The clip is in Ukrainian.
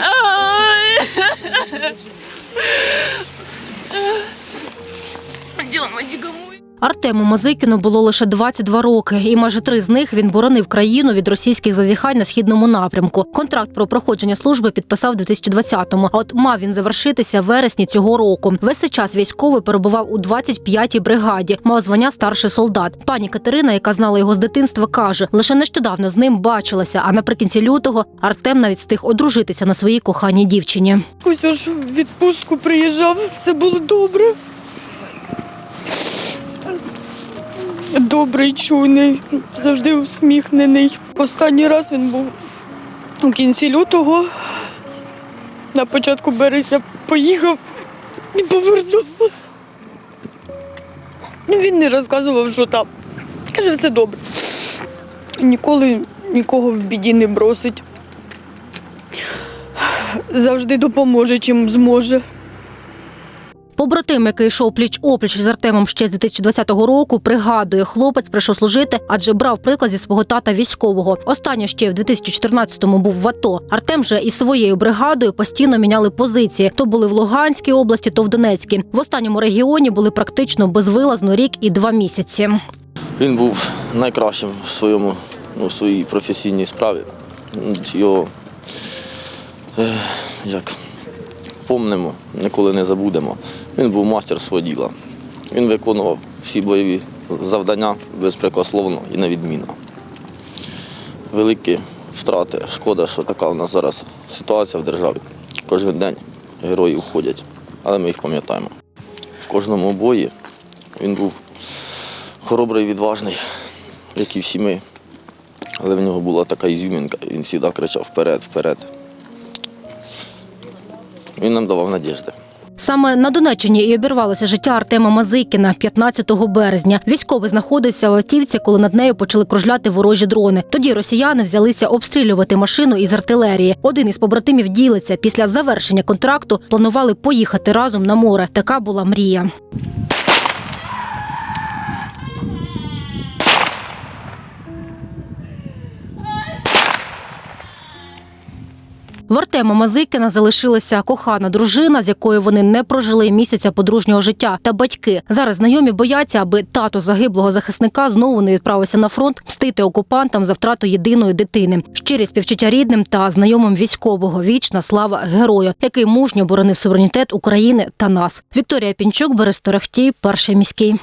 Ai. Артему Мазикіну було лише 22 роки, і майже три з них він боронив країну від російських зазіхань на східному напрямку. Контракт про проходження служби підписав 2020-му, А от мав він завершитися в вересні цього року. Весь цей час військовий перебував у 25-й бригаді, мав звання старший солдат. Пані Катерина, яка знала його з дитинства, каже, лише нещодавно з ним бачилася. А наприкінці лютого Артем навіть встиг одружитися на своїй коханій дівчині. Аж в відпустку приїжджав, все було добре. Добрий, чуйний, завжди усміхнений. Останній раз він був у кінці лютого, на початку березня поїхав і повернув. Він не розказував, що там. Каже, все добре. Ніколи нікого в біді не бросить. Завжди допоможе, чим зможе. Побратим, який йшов пліч опліч з Артемом ще з 2020 року, пригадує, хлопець прийшов служити, адже брав приклад зі свого тата військового. Останнє ще в 2014-му був в АТО. Артем же із своєю бригадою постійно міняли позиції. То були в Луганській області, то в Донецькій. В останньому регіоні були практично безвилазно рік і два місяці. Він був найкращим в своєму ну, в своїй професійній справі. Його е, як помнимо, ніколи не забудемо. Він був мастер свого діла. Він виконував всі бойові завдання безпрекословно і невідмінно. Великі втрати. Шкода, що така у нас зараз ситуація в державі. Кожен день герої уходять, але ми їх пам'ятаємо. В кожному бої він був хоробрий, відважний, як і всі ми. Але в нього була така ізюмінка, він завжди кричав вперед, вперед. Він нам давав надіжди. Саме на Донеччині і обірвалося життя Артема Мазикіна 15 березня. Військовий знаходився в автівці, коли над нею почали кружляти ворожі дрони. Тоді росіяни взялися обстрілювати машину із артилерії. Один із побратимів ділиться. Після завершення контракту планували поїхати разом на море. Така була мрія. В Артема Мазикіна залишилася кохана дружина, з якою вони не прожили місяця подружнього життя, та батьки. Зараз знайомі бояться, аби тато загиблого захисника знову не відправився на фронт мстити окупантам за втрату єдиної дитини. Щирі співчуття рідним та знайомим військового. Вічна слава герою, який мужньо боронив суверенітет України та нас. Вікторія Пінчук, Борис Торохтій, перший міський.